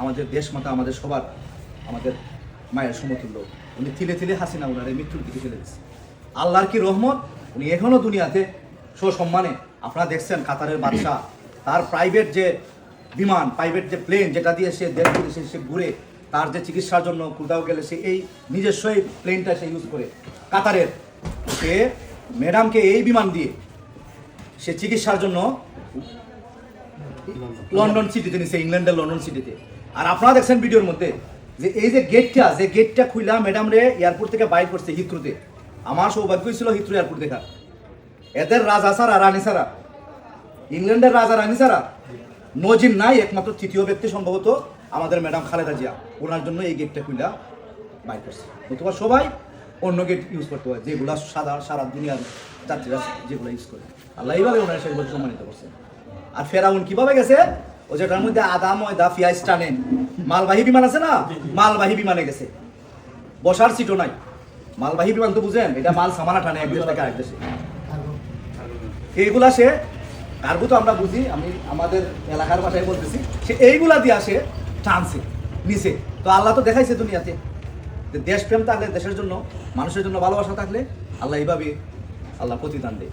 আমাদের দেশ মাতা, আমাদের সবার, আমাদের মায়ের সমতুল্য। উনি থিলে থিলে হাসিনা উনার মৃত্যুর দিকে ফেলে দিচ্ছে আল্লাহর কি রহমত? উনি এখনও দুনিয়াতে সসম্মানে। আপনারা দেখছেন কাতারের বাদশাহ। তার প্রাইভেট যে বিমান প্রাইভেট যে প্লেন যেটা দিয়ে সে দেশ বিদেশে সে ঘুরে, তার যে চিকিৎসার জন্য কোথাও গেলে সে এই নিজস্ব এই প্লেনটা সে ইউজ করে। কাতারের। সে ম্যাডামকে এই বিমান দিয়ে সে চিকিৎসার জন্য লন্ডন সিটিতে নিছে ইংল্যান্ডের লন্ডন সিটিতে আর আপনারা দেখছেন ভিডিওর মধ্যে যে এই যে গেটটা যে গেটটা খুইলা ম্যাডাম রে এয়ারপোর্ট থেকে বাইর করছে হিথ্রুতে আমার সৌভাগ্য ছিল হিথ্রু এয়ারপোর্ট দেখা এদের রাজা সারা রানী সারা ইংল্যান্ডের রাজা, রানী সারা নজির নাই একমাত্র তৃতীয় ব্যক্তি সম্ভবত আমাদের ম্যাডাম খালেদা জিয়া। ওনার জন্য এই গেটটা খুইলা বাইর করছে। নতুবা সবাই অন্য গেট ইউজ করতে হয় যেগুলা সাদা সারা দুনিয়ার যাত্রীরা যেগুলো ইউজ করে। আল্লাহ এইভাবে ওনারা সেগুলো সম্মানিত করছে আর ফেরাউন কীভাবে গেছে? ও যেটার মধ্যে আদা ময়দা পিঁয়াজ টানে। মালবাহী বিমান আছে না? মালবাহী বিমানে গেছে। বসার সিটও নাই। মালবাহী বিমান তো বুঝেন এটা মাল সামানা টানে এক দেশ থেকে আরেক দেশে। এইগুলা সে কার্গো তো আমরা বুঝি আমি আমাদের এলাকার ভাষায় বলতেছি সে এইগুলা দিয়ে আসে টানছে নিচে তো আল্লাহ তো দেখাইছে দুনিয়াতে। যে দেশপ্রেম থাকলে দেশের জন্য মানুষের জন্য ভালোবাসা থাকলে আল্লাহ এইভাবে আল্লাহ প্রতিদান দেয়।